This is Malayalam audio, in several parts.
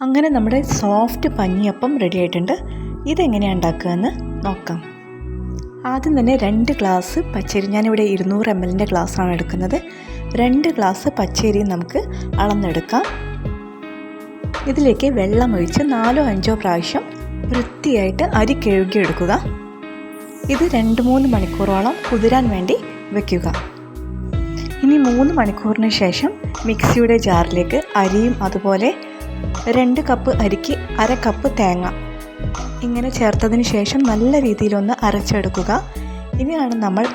അങ്ങനെ നമ്മുടെ സോഫ്റ്റ് പഞ്ഞിയപ്പം റെഡി ആയിട്ടുണ്ട്. ഇതെങ്ങനെയാണ് ഉണ്ടാക്കുകയെന്ന് നോക്കാം. ആദ്യം തന്നെ രണ്ട് ഗ്ലാസ് പച്ചരി ഞാനിവിടെ ഇരുന്നൂറ് എം എല്ലിന്റെ ഗ്ലാസ്സാണ് എടുക്കുന്നത്. രണ്ട് ഗ്ലാസ് പച്ചരി നമുക്ക് അളന്നെടുക്കാം. ഇതിലേക്ക് വെള്ളം ഒഴിച്ച് നാലോ അഞ്ചോ പ്രാവശ്യം വൃത്തിയായിട്ട് അരി കഴുകിയെടുക്കുക. ഇത് രണ്ട് മൂന്ന് മണിക്കൂറോളം കുതിരാൻ വേണ്ടി വയ്ക്കുക ഇനി മൂന്ന് മണിക്കൂറിന് ശേഷം മിക്സിയുടെ ജാറിലേക്ക് അരിയും അതുപോലെ രണ്ട് കപ്പ് അരിക്ക് അര കപ്പ് തേങ്ങ. ഇങ്ങനെ ചേർത്തതിന് ശേഷം നല്ല രീതിയിലൊന്ന് അരച്ചെടുക്കുക. ഇനിയാണ് നമ്മൾ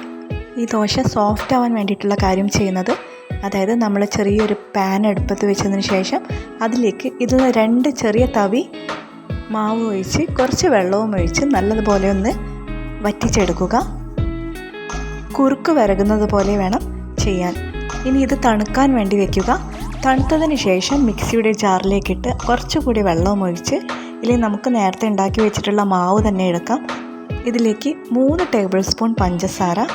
ഈ ദോശ സോഫ്റ്റ് ആവാൻ വേണ്ടിയിട്ടുള്ള കാര്യം ചെയ്യുന്നത്. അതായത് നമ്മൾ ചെറിയൊരു പാൻ അടുപ്പത്ത് വെച്ചതിന് ശേഷം അതിലേക്ക് ഇതിൽ രണ്ട് ചെറിയ തവി മാവ് ഒഴിച്ച് കുറച്ച് വെള്ളവും ഒഴിച്ച് നല്ലതുപോലെ ഒന്ന് വറ്റിച്ചെടുക്കുക. കുറുക്ക് വരകുന്നത് പോലെ വേണം ചെയ്യാൻ. ഇനി ഇത് തണുക്കാൻ വേണ്ടി വെക്കുക. തണുത്തതിന് ശേഷം മിക്സിയുടെ ജാറിലേക്കിട്ട് കുറച്ചുകൂടി വെള്ളവും ഒഴിച്ച് ഇല്ലെങ്കിൽ നമുക്ക് നേരത്തെ ഉണ്ടാക്കി വെച്ചിട്ടുള്ള മാവ് തന്നെ എടുക്കാം. ഇതിലേക്ക് മൂന്ന് ടേബിൾ സ്പൂൺ പഞ്ചസാര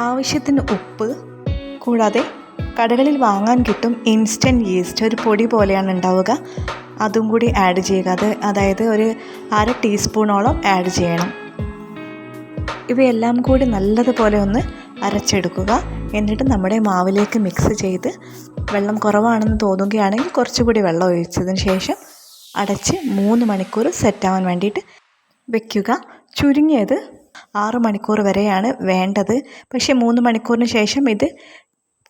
ആവശ്യത്തിന് ഉപ്പ് കൂടാതെ കടകളിൽ വാങ്ങാൻ കിട്ടും ഇൻസ്റ്റന്റ് ഈസ്റ്റ് ഒരു പൊടി പോലെയാണ് ഉണ്ടാവുക. അതും കൂടി ആഡ് ചെയ്യുക. അത് അതായത് ഒരു അര ടീസ്പൂണോളം ആഡ് ചെയ്യണം. ഇവയെല്ലാം കൂടി നല്ലതുപോലെ ഒന്ന് അരച്ചെടുക്കുക. എന്നിട്ട് നമ്മുടെ മാവിലേക്ക് മിക്സ് ചെയ്ത് വെള്ളം കുറവാണെന്ന് തോന്നുകയാണെങ്കിൽ കുറച്ചുകൂടി വെള്ളം ഒഴിച്ചതിന് ശേഷം അടച്ച് മൂന്ന് മണിക്കൂർ സെറ്റാവാൻ വേണ്ടിയിട്ട് വെക്കുക. ചുരുങ്ങിയത് ആറ് മണിക്കൂർ വരെയാണ് വേണ്ടത്. പക്ഷേ മൂന്ന് മണിക്കൂറിന് ശേഷം ഇത്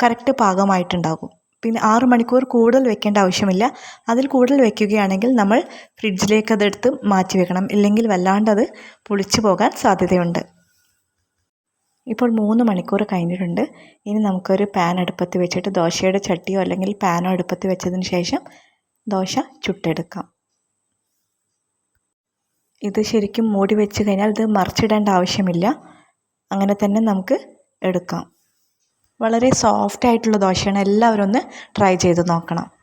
കറക്റ്റ് പാകമായിട്ടുണ്ടാകും. പിന്നെ ആറ് മണിക്കൂർ കൂടുതൽ വെക്കേണ്ട ആവശ്യമില്ല. അതിൽ കൂടുതൽ വെക്കുകയാണെങ്കിൽ നമ്മൾ ഫ്രിഡ്ജിലേക്ക് അതെടുത്ത് മാറ്റി വെക്കണം. ഇല്ലെങ്കിൽ വല്ലാണ്ട് അത് പുളിച്ചു പോകാൻ സാധ്യതയുണ്ട്. ഇപ്പോൾ മൂന്ന് മണിക്കൂർ കഴിഞ്ഞിട്ടുണ്ട്. ഇനി നമുക്കൊരു പാൻ അടുപ്പത്ത് വെച്ചിട്ട് ദോശയുടെ ചട്ടിയോ അല്ലെങ്കിൽ പാനോ അടുപ്പത്ത് വെച്ചതിന് ശേഷം ദോശ ചുട്ടെടുക്കാം. ഇത് ശരിക്കും മൂടി വെച്ച് കഴിഞ്ഞാൽ ഇത് മറിച്ചിടേണ്ട ആവശ്യമില്ല. അങ്ങനെ തന്നെ നമുക്ക് എടുക്കാം. വളരെ സോഫ്റ്റ് ആയിട്ടുള്ള ദോശയാണ്. എല്ലാവരും ഒന്ന് ട്രൈ ചെയ്ത് നോക്കണം.